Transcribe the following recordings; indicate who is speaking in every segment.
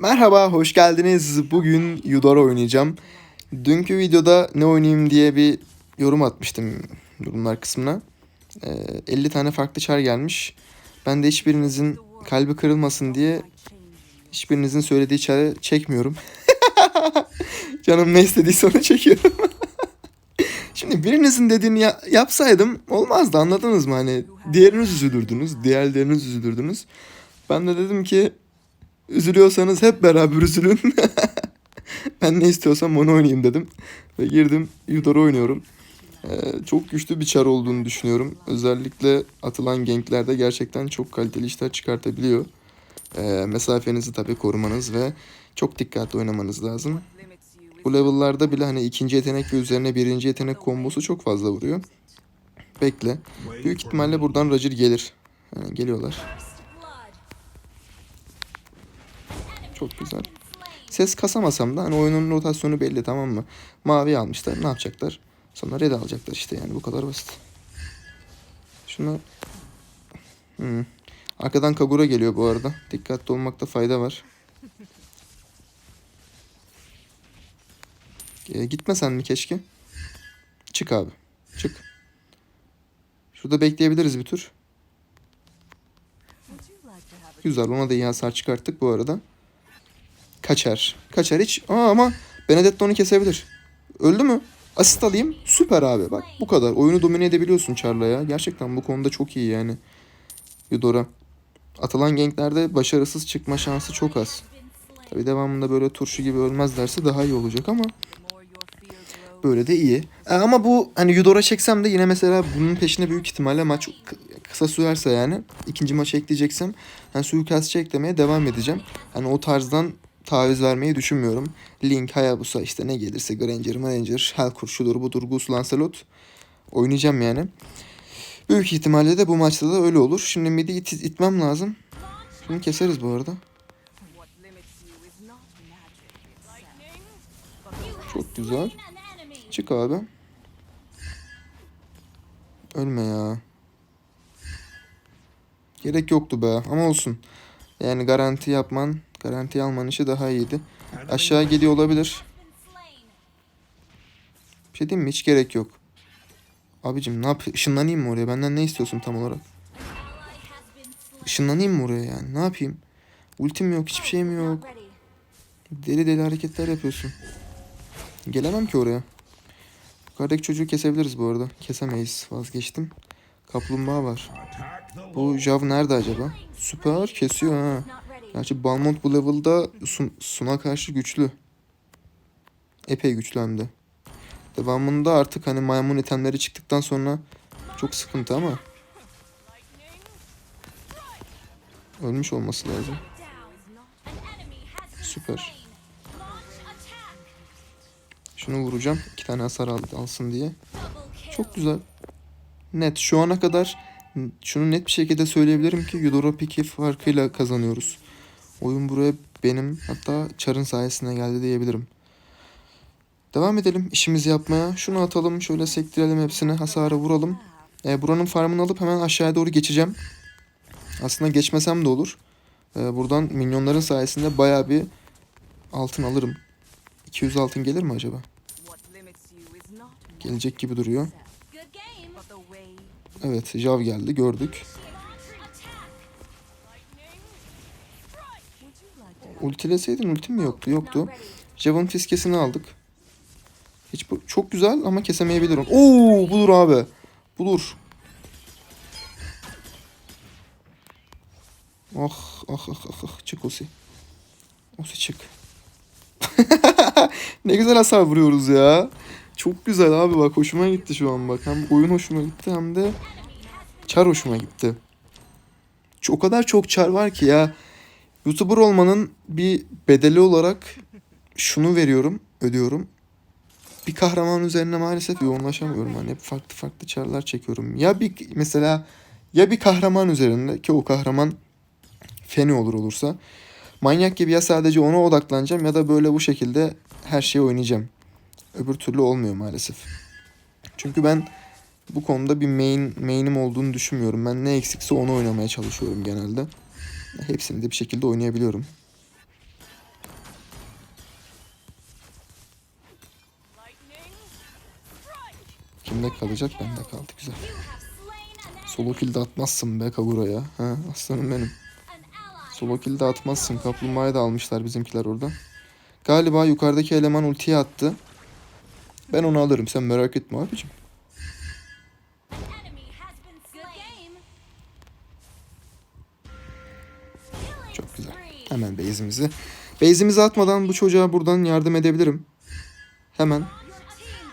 Speaker 1: Merhaba, hoş geldiniz. Bugün Yudora oynayacağım. Dünkü videoda ne oynayayım diye bir yorum atmıştım yorumlar kısmına. Ee, 50 tane farklı çar gelmiş. Ben de hiçbirinizin kalbi kırılmasın diye hiçbirinizin söylediği çarı çekmiyorum. Canım ne istediyse onu çekiyorum. Şimdi birinizin dediğini ya- yapsaydım olmazdı anladınız mı? Hani diğeriniz üzülürdünüz, diğerleriniz üzülürdünüz. Ben de dedim ki Üzülüyorsanız hep beraber üzülün. ben ne istiyorsam onu oynayayım dedim. Ve girdim Yudor'u oynuyorum. Ee, çok güçlü bir çar olduğunu düşünüyorum. Özellikle atılan ganklerde gerçekten çok kaliteli işler çıkartabiliyor. Ee, mesafenizi tabii korumanız ve çok dikkatli oynamanız lazım. Bu level'larda bile hani ikinci yetenek üzerine birinci yetenek kombosu çok fazla vuruyor. Bekle. Büyük ihtimalle buradan Roger gelir. Yani geliyorlar. Çok güzel. Ses kasamasam da hani oyunun rotasyonu belli tamam mı? Mavi almışlar ne yapacaklar? Sonra red alacaklar işte yani bu kadar basit. Şunu... Hmm. Arkadan Kagura geliyor bu arada. Dikkatli olmakta fayda var. Ee, gitmesen mi keşke? Çık abi. Çık. Şurada bekleyebiliriz bir tur. Güzel ona da iyi hasar çıkarttık bu arada. Kaçar. Kaçar hiç. Aa ama Benedetto onu kesebilir. Öldü mü? Asist alayım. Süper abi. Bak bu kadar. Oyunu domine edebiliyorsun Char'la ya. Gerçekten bu konuda çok iyi yani. Yudora. Atılan ganklerde başarısız çıkma şansı çok az. Tabi devamında böyle turşu gibi ölmezlerse daha iyi olacak ama böyle de iyi. E, ama bu hani Yudora çeksem de yine mesela bunun peşine büyük ihtimalle maç kı- kısa sürerse yani ikinci maçı ekleyeceksem hani suikastçı eklemeye devam edeceğim. Hani o tarzdan taviz vermeyi düşünmüyorum. Link, Hayabusa işte ne gelirse Granger, Granger, Helkur şudur budur Gus, Lancelot oynayacağım yani. Büyük ihtimalle de bu maçta da öyle olur. Şimdi midi it- itmem lazım. Şimdi keseriz bu arada. Çok güzel. Çık abi. Ölme ya. Gerek yoktu be ama olsun. Yani garanti yapman, garanti alman işi daha iyiydi. Aşağı gidiyor olabilir. Bir şey diyeyim mi? Hiç gerek yok. Abicim ne yap? Işınlanayım mı oraya? Benden ne istiyorsun tam olarak? Işınlanayım mı oraya yani? Ne yapayım? Ultim yok, hiçbir şeyim yok. Deli deli hareketler yapıyorsun. Gelemem ki oraya. Yukarıdaki çocuğu kesebiliriz bu arada. Kesemeyiz. Vazgeçtim. Kaplumbağa var. Bu Jav nerede acaba? Süper kesiyor ha. Gerçi Balmont bu level'da Sun, Sun'a karşı güçlü. Epey güçlü hem de. Devamında artık hani maymun itemleri çıktıktan sonra çok sıkıntı ama. Ölmüş olması lazım. Süper. Şunu vuracağım. iki tane hasar al, alsın diye. Çok güzel. Net. Şu ana kadar şunu net bir şekilde söyleyebilirim ki Piki farkıyla kazanıyoruz. Oyun buraya benim hatta Char'ın sayesinde geldi diyebilirim. Devam edelim işimizi yapmaya. Şunu atalım şöyle sektirelim hepsini hasarı vuralım. E, buranın farmını alıp hemen aşağıya doğru geçeceğim. Aslında geçmesem de olur. E, buradan minyonların sayesinde baya bir altın alırım. 200 altın gelir mi acaba? Gelecek gibi duruyor. Evet Jav geldi gördük. Ultileseydin ultim mi yoktu? Yoktu. Jav'ın fiskesini aldık. Hiç bu çok güzel ama kesemeyebilirim. Oo budur abi. Budur. Ah ah ah ah, ah. çık Osi. Osi çık. ne güzel hasar vuruyoruz ya. Çok güzel abi bak hoşuma gitti şu an bak. Hem oyun hoşuma gitti hem de çar hoşuma gitti. O kadar çok çar var ki ya. YouTuber olmanın bir bedeli olarak şunu veriyorum, ödüyorum. Bir kahraman üzerine maalesef yoğunlaşamıyorum. Hani hep farklı farklı çarlar çekiyorum. Ya bir mesela ya bir kahraman üzerinde ki o kahraman Feni olur olursa manyak gibi ya sadece ona odaklanacağım ya da böyle bu şekilde her şeyi oynayacağım. Öbür türlü olmuyor maalesef. Çünkü ben bu konuda bir main main'im olduğunu düşünmüyorum. Ben ne eksikse onu oynamaya çalışıyorum genelde. Hepsini de bir şekilde oynayabiliyorum. Kimde kalacak? Bende kaldı. Güzel. Solo kill de atmazsın be Kagura'ya. Ha, aslanım benim. Solo kill de atmazsın. Kaplumbağayı da almışlar bizimkiler oradan. Galiba yukarıdaki eleman ultiye attı. Ben onu alırım. Sen merak etme abicim. Hemen base'imizi. Base'imizi atmadan bu çocuğa buradan yardım edebilirim. Hemen.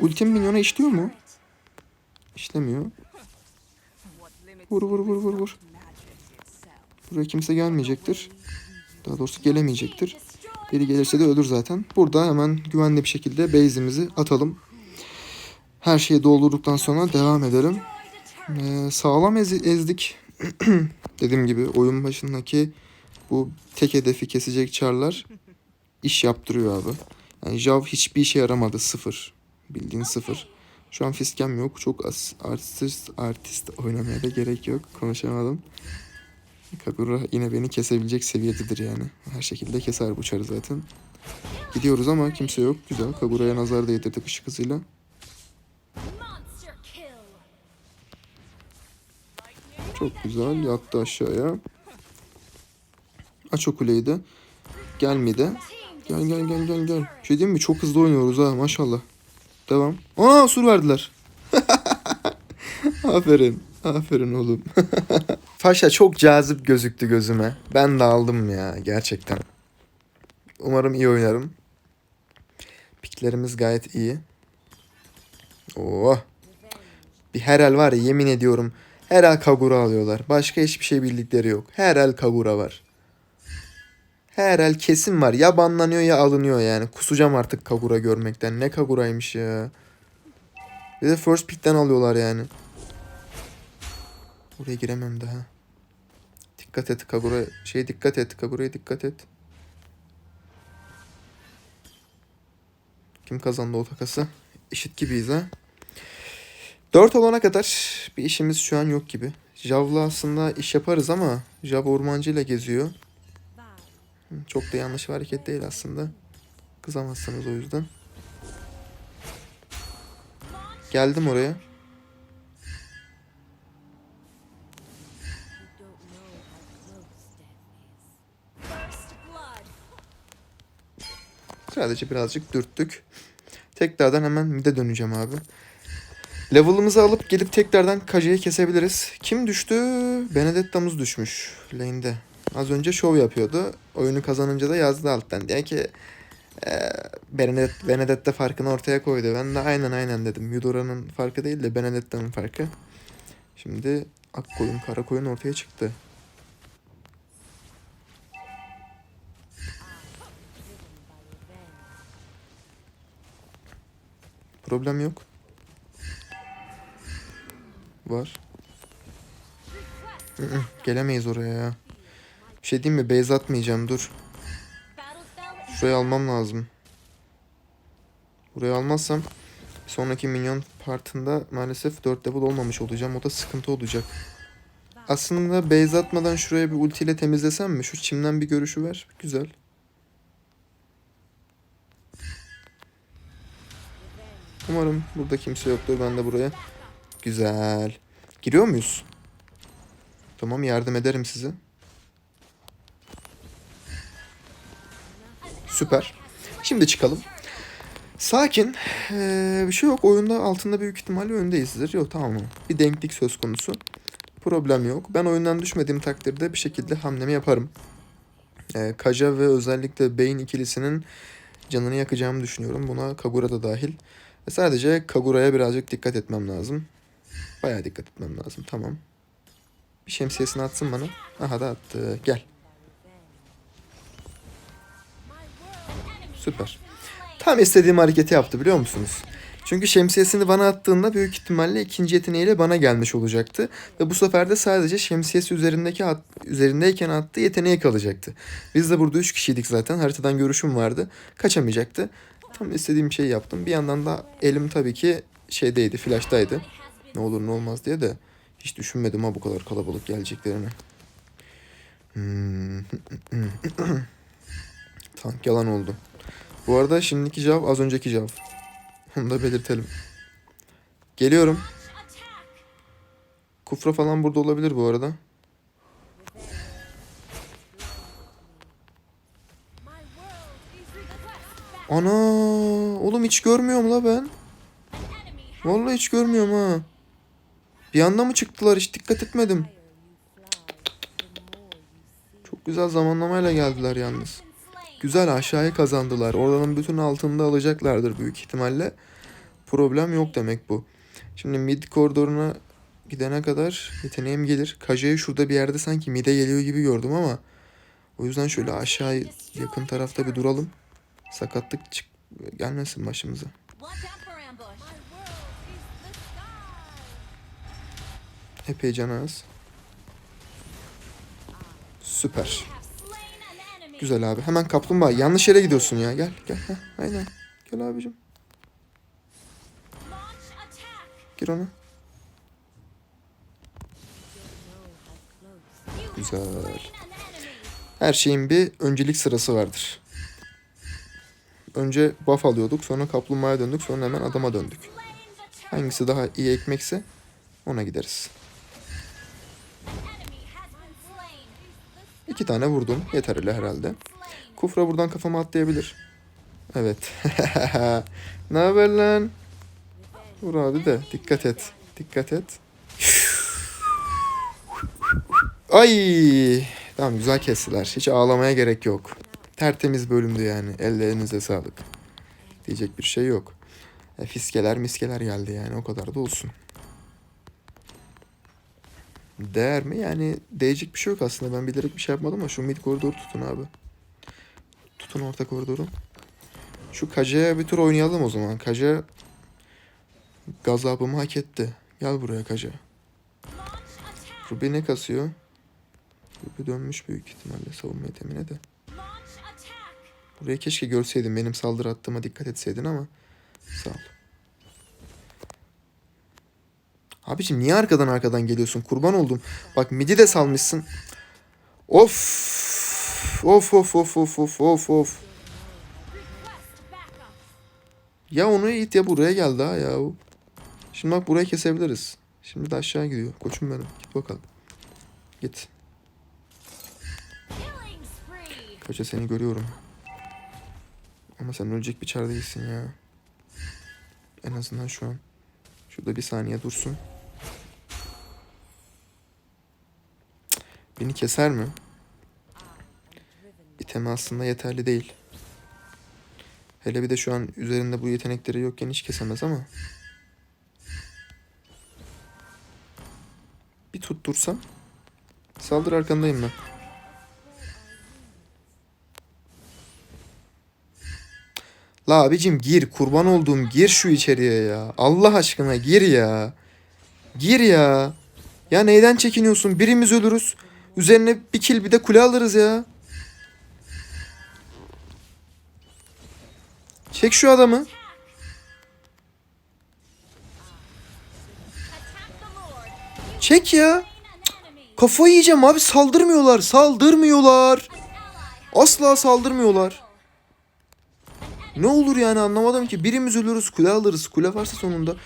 Speaker 1: Ultim minyona işliyor mu? İşlemiyor. Vur vur vur vur vur. Buraya kimse gelmeyecektir. Daha doğrusu gelemeyecektir. Biri gelirse de ölür zaten. Burada hemen güvenli bir şekilde base'imizi atalım. Her şeyi doldurduktan sonra devam edelim. Ee, sağlam ezdik. Dediğim gibi oyun başındaki bu tek hedefi kesecek çarlar iş yaptırıyor abi. Yani Jav hiçbir işe yaramadı. Sıfır. Bildiğin sıfır. Şu an fiskem yok. Çok az artist, artist oynamaya da gerek yok. Konuşamadım. Kagura yine beni kesebilecek seviyededir yani. Her şekilde keser bu çarı zaten. Gidiyoruz ama kimse yok. Güzel. Kagura'ya nazar değdirdik ışık hızıyla. Çok güzel. Yattı aşağıya. Aç o kuleyi de. Gel mi de. Gel gel gel gel gel. Bir şey diyeyim mi? Çok hızlı oynuyoruz ha maşallah. Devam. Aa sur verdiler. aferin. Aferin oğlum. Faşa çok cazip gözüktü gözüme. Ben de aldım ya gerçekten. Umarım iyi oynarım. Piklerimiz gayet iyi. Oh. Bir herhal var ya yemin ediyorum. Herhal Kagura alıyorlar. Başka hiçbir şey bildikleri yok. Herhal Kagura var. Herhal kesin var. Ya banlanıyor ya alınıyor yani. Kusacağım artık Kagura görmekten. Ne Kagura'ymış ya. Bir de first pick'ten alıyorlar yani. Oraya giremem daha. Dikkat et Kagura. Şey dikkat et. Kagura'ya dikkat et. Kim kazandı o takası? Eşit gibiyiz ha. 4 olana kadar bir işimiz şu an yok gibi. Jav'la aslında iş yaparız ama Jav ormancıyla geziyor. Çok da yanlış bir hareket değil aslında. Kızamazsınız o yüzden. Geldim oraya. Sadece birazcık dürttük. Tekrardan hemen mid'e döneceğim abi. Level'ımızı alıp gelip tekrardan Kaja'yı kesebiliriz. Kim düştü? Benedetta'mız düşmüş lane'de. Az önce şov yapıyordu. Oyunu kazanınca da yazdı alttan. Diye ki e, Benedet, Benedetta farkını ortaya koydu. Ben de aynen aynen dedim. Yudora'nın farkı değil de Benedetta'nın farkı. Şimdi ak koyun kara koyun ortaya çıktı. Problem yok. Var. Gelemeyiz oraya ya. Şey diyeyim mi? Base atmayacağım dur. Şurayı almam lazım. Burayı almazsam sonraki minyon partında maalesef 4 level olmamış olacağım. O da sıkıntı olacak. Aslında base atmadan şuraya bir ultiyle temizlesem mi? Şu çimden bir görüşü ver. Güzel. Umarım burada kimse yoktur. Ben de buraya. Güzel. Giriyor muyuz? Tamam yardım ederim size. Süper. Şimdi çıkalım. Sakin. Ee, bir şey yok. Oyunda altında büyük ihtimalle öndeyizdir. Yok tamam mı? Bir denklik söz konusu. Problem yok. Ben oyundan düşmediğim takdirde bir şekilde hamlemi yaparım. Ee, Kaja ve özellikle Bane ikilisinin canını yakacağımı düşünüyorum. Buna Kagura da dahil. Ve sadece Kagura'ya birazcık dikkat etmem lazım. Bayağı dikkat etmem lazım. Tamam. Bir şemsiyesini atsın bana. Aha da attı. Gel. Süper. Tam istediğim hareketi yaptı biliyor musunuz? Çünkü şemsiyesini bana attığında büyük ihtimalle ikinci yeteneğiyle bana gelmiş olacaktı. Ve bu sefer de sadece şemsiyesi üzerindeki at, üzerindeyken attığı yeteneği kalacaktı. Biz de burada üç kişiydik zaten. Haritadan görüşüm vardı. Kaçamayacaktı. Tam istediğim şeyi yaptım. Bir yandan da elim tabii ki şeydeydi, flashtaydı. Ne olur ne olmaz diye de hiç düşünmedim ha bu kadar kalabalık geleceklerini. Hmm. Tank yalan oldu. Bu arada şimdiki jav az önceki jav. Onu da belirtelim. Geliyorum. Kufra falan burada olabilir bu arada. Ana oğlum hiç görmüyorum la ben. Vallahi hiç görmüyorum ha. Bir anda mı çıktılar hiç dikkat etmedim. Çok güzel zamanlamayla geldiler yalnız. Güzel aşağıya kazandılar. Oradan bütün altını da alacaklardır büyük ihtimalle. Problem yok demek bu. Şimdi mid koridoruna gidene kadar yeteneğim gelir. Kaja'yı şurada bir yerde sanki mid'e geliyor gibi gördüm ama o yüzden şöyle aşağı yakın tarafta bir duralım. Sakatlık çık gelmesin başımıza. Epey can az. Süper. Güzel abi. Hemen kaplumbağa. Yanlış yere gidiyorsun ya. Gel gel. Heh, aynen. Gel abicim. Gir ona. Güzel. Her şeyin bir öncelik sırası vardır. Önce buff alıyorduk. Sonra kaplumbağaya döndük. Sonra hemen adama döndük. Hangisi daha iyi ekmekse ona gideriz. İki tane vurdum. Yeterli herhalde. Kufra buradan kafama atlayabilir. Evet. ne haber lan? Vur abi de dikkat et. Dikkat et. Ay! Tamam güzel kestiler. Hiç ağlamaya gerek yok. Tertemiz bölümdü yani. Ellerinize sağlık. Diyecek bir şey yok. E, fiskeler miskeler geldi yani o kadar da olsun. Değer mi? Yani değecek bir şey yok aslında. Ben bilerek bir şey yapmadım ama şu mid koridoru tutun abi. Tutun orta koridoru. Şu Kaja'ya bir tur oynayalım o zaman. Kaja gazabımı hak etti. Gel buraya Kaja. Ruby ne kasıyor? Ruby dönmüş büyük ihtimalle savunma yetemine de. Burayı keşke görseydin. Benim saldırı attığıma dikkat etseydin ama sağ ol. Abiciğim niye arkadan arkadan geliyorsun? Kurban oldum. Bak midi de salmışsın. Of. Of of of of of of of. Ya onu it ya buraya geldi ha ya. Şimdi bak burayı kesebiliriz. Şimdi de aşağı gidiyor. Koçum benim. Git bakalım. Git. Kaça seni görüyorum. Ama sen ölecek bir çar değilsin ya. En azından şu an. Şurada bir saniye dursun. Beni keser mi? İtemi aslında yeterli değil. Hele bir de şu an üzerinde bu yetenekleri yokken hiç kesemez ama. Bir tuttursam. Saldır arkandayım ben. La abicim gir kurban olduğum gir şu içeriye ya. Allah aşkına gir ya. Gir ya. Ya neyden çekiniyorsun? Birimiz ölürüz. Üzerine bir kill bir de kule alırız ya. Çek şu adamı. Çek ya. Kafayı yiyeceğim abi saldırmıyorlar. Saldırmıyorlar. Asla saldırmıyorlar. Ne olur yani anlamadım ki. Birimiz ölürüz kule alırız. Kule varsa sonunda.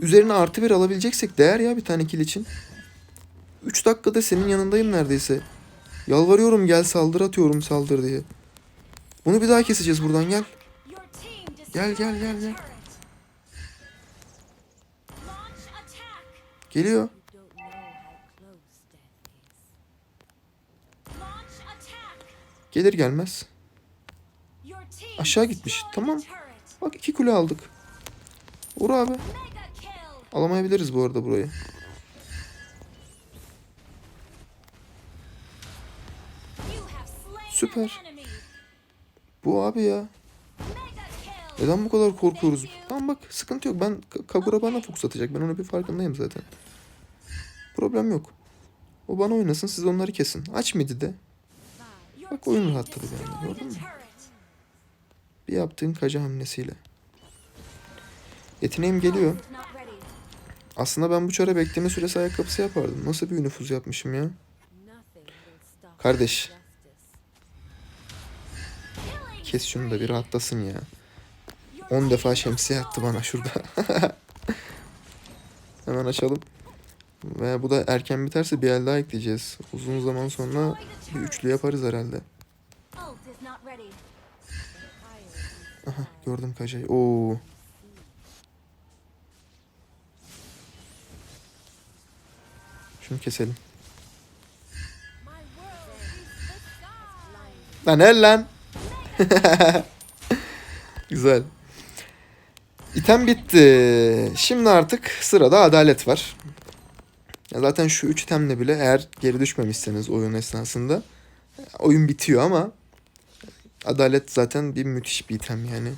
Speaker 1: Üzerine artı bir alabileceksek değer ya bir tane kill için. 3 dakikada senin yanındayım neredeyse. Yalvarıyorum gel saldır atıyorum saldır diye. Bunu bir daha keseceğiz buradan gel. Gel gel gel gel. Geliyor. Gelir gelmez.
Speaker 2: Aşağı gitmiş. Tamam.
Speaker 1: Bak iki kule aldık. Vur abi. Alamayabiliriz bu arada burayı.
Speaker 2: Süper.
Speaker 1: Bu abi ya. Neden bu kadar korkuyoruz? Tamam bak sıkıntı yok. Ben Kagura bana fokus atacak. Ben ona bir farkındayım zaten. Problem yok. O bana oynasın siz onları kesin. Aç midi de.
Speaker 2: Bak oyun rahatladı yani gördün mü?
Speaker 1: Bir yaptığın kaca hamlesiyle. Yeteneğim geliyor. Aslında ben bu çara bekleme süresi ayakkabısı yapardım. Nasıl bir nüfuz yapmışım ya? Kardeş. Kes şunu da bir rahatlasın ya. 10 defa şemsiye attı bana şurada. Hemen açalım. Ve bu da erken biterse bir el daha ekleyeceğiz. Uzun zaman sonra bir üçlü yaparız herhalde. Aha gördüm Kaja'yı. Oo. Şunu keselim. Lan el lan. Güzel. İtem bitti. Şimdi artık sırada adalet var. Ya zaten şu üç itemle bile eğer geri düşmemişseniz oyun esnasında oyun bitiyor ama adalet zaten bir müthiş bir item yani.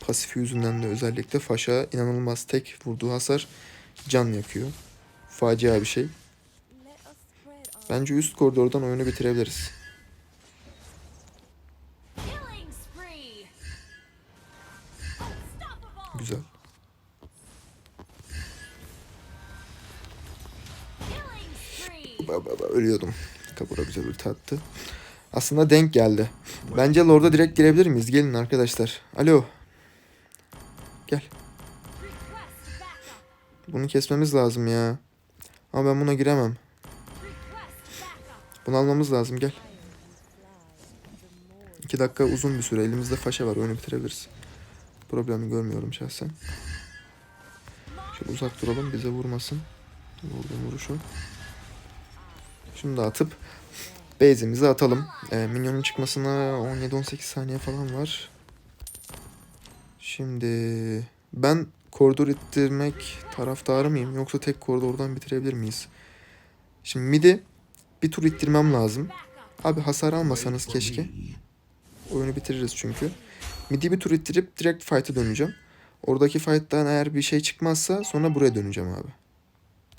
Speaker 1: Pasif yüzünden de özellikle Faşa inanılmaz tek vurduğu hasar can yakıyor. Facia bir şey. Bence üst koridordan oyunu bitirebiliriz. Güzel.
Speaker 2: Killing spree.
Speaker 1: Ba, ba, ba, ölüyordum. Kabura güzel ulti attı. Aslında denk geldi. Bence Lord'a direkt girebilir miyiz? Gelin arkadaşlar. Alo. Gel. Bunu kesmemiz lazım ya. Ama ben buna giremem. Bunu almamız lazım gel. İki dakika uzun bir süre. Elimizde faşa var. Oyunu bitirebiliriz. Problemi görmüyorum şahsen. Şöyle uzak duralım. Bize vurmasın. Vurdum vuruşu. Şunu da atıp base'imizi atalım. Ee, minyonun çıkmasına 17-18 saniye falan var. Şimdi ben koridor ittirmek taraftarı mıyım yoksa tek koridordan bitirebilir miyiz? Şimdi midi bir tur ittirmem lazım. Abi hasar almasanız keşke. Oyunu bitiririz çünkü. Midi bir tur ittirip direkt fight'a döneceğim. Oradaki fight'tan eğer bir şey çıkmazsa sonra buraya döneceğim abi.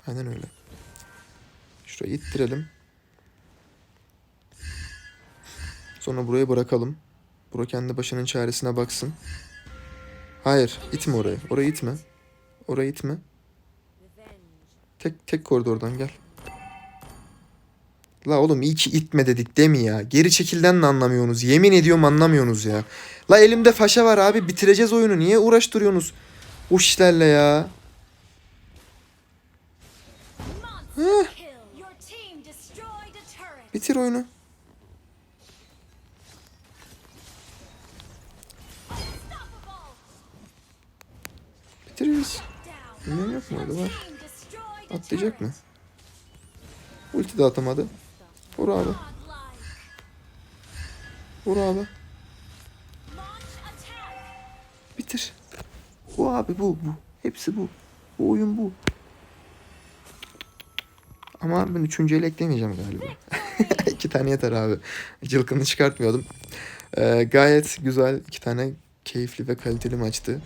Speaker 1: Aynen öyle. Şurayı ittirelim. Sonra buraya bırakalım. Bura kendi başının çaresine baksın. Hayır, itme orayı. Orayı itme. Orayı itme. Tek tek koridordan gel. La oğlum iyi ki itme dedik değil mi ya? Geri çekilden de anlamıyorsunuz. Yemin ediyorum anlamıyorsunuz ya. La elimde faşa var abi bitireceğiz oyunu. Niye uğraştırıyorsunuz? Bu işlerle ya. Bitir oyunu. Bitiririz. Minyon yok mu var? Atlayacak mı? Ulti de atamadı. Vur abi. Vur abi. Bitir. Bu abi bu bu. Hepsi bu. Bu oyun bu. Ama ben üçüncü ele eklemeyeceğim galiba. iki tane yeter abi. Cılkını çıkartmıyordum. Ee, gayet güzel iki tane keyifli ve kaliteli maçtı.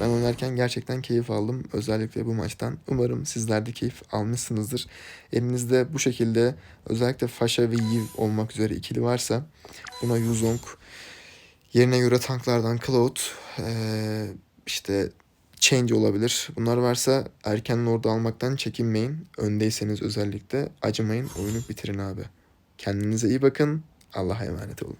Speaker 1: Ben oynarken gerçekten keyif aldım. Özellikle bu maçtan. Umarım sizler de keyif almışsınızdır. Elinizde bu şekilde özellikle Fasha ve Yiv olmak üzere ikili varsa buna Yuzong, yerine göre tanklardan Cloud, ee, işte Change olabilir. Bunlar varsa erken Lord almaktan çekinmeyin. Öndeyseniz özellikle acımayın. Oyunu bitirin abi. Kendinize iyi bakın. Allah'a emanet olun.